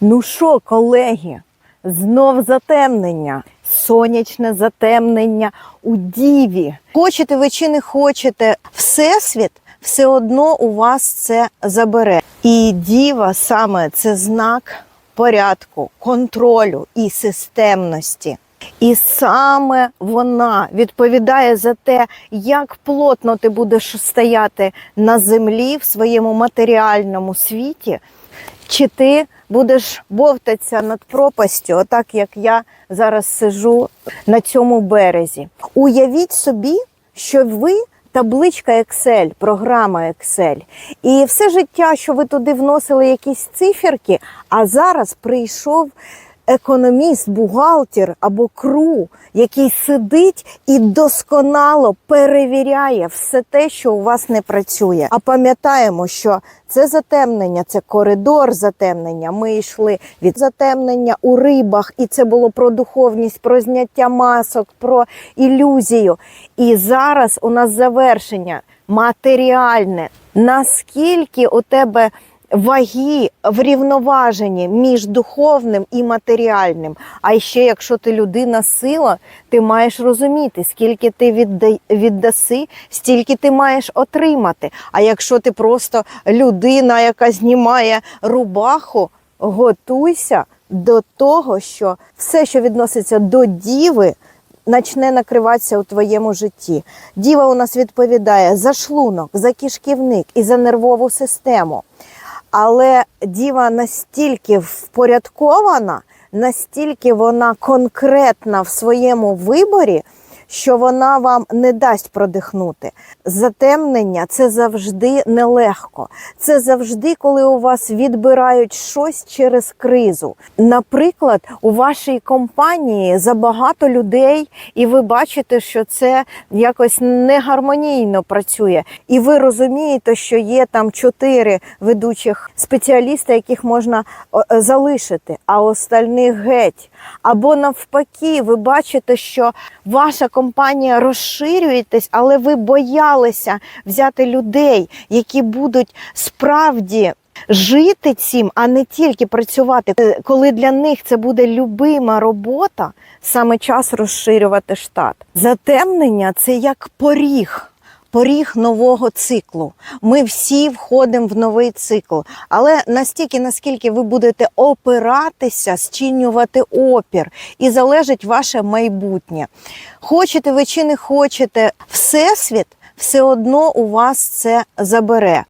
Ну що, колеги, знов затемнення, сонячне затемнення у діві. Хочете ви чи не хочете, всесвіт все одно у вас це забере. І діва саме це знак порядку, контролю і системності. І саме вона відповідає за те, як плотно ти будеш стояти на землі в своєму матеріальному світі, чи ти будеш бовтатися над пропастю, отак як я зараз сижу на цьому березі. Уявіть собі, що ви табличка Excel, програма Excel. І все життя, що ви туди вносили якісь циферки, а зараз прийшов економіст, бухгалтер або кру, який сидить і досконало перевіряє все те, що у вас не працює. А пам'ятаємо, що це затемнення, це коридор затемнення. Ми йшли від затемнення у рибах, і це було про духовність, про зняття масок, про ілюзію. І зараз у нас завершення матеріальне. Наскільки у тебе ваги врівноважені між духовним і матеріальним. А ще, якщо ти людина сила, ти маєш розуміти, скільки ти відда- віддаси, стільки ти маєш отримати. А якщо ти просто людина, яка знімає рубаху, готуйся до того, що все, що відноситься до діви, почне накриватися у твоєму житті. Діва у нас відповідає за шлунок, за кишківник і за нервову систему. Але діва настільки впорядкована, настільки вона конкретна в своєму виборі, що вона вам не дасть продихнути. Затемнення це завжди нелегко. Це завжди, коли у вас відбирають щось через кризу. Наприклад, у вашій компанії забагато людей, і ви бачите, що це якось негармонійно працює. І ви розумієте, що є там чотири ведучих спеціаліста, яких можна е, залишити, а остальних геть. Або навпаки, ви бачите, що ваша компанія розширюєтесь, але ви боялися взяти людей, які будуть справді жити цим, а не тільки працювати. Е, Коли для них це буде любима робота, саме час розширювати штат. Затемнення це як поріг. Поріг нового циклу. Ми всі входимо в новий цикл. Але настільки, наскільки ви будете опиратися, зчинювати опір, і залежить ваше майбутнє. Хочете ви чи не хочете, всесвіт все одно у вас це забере.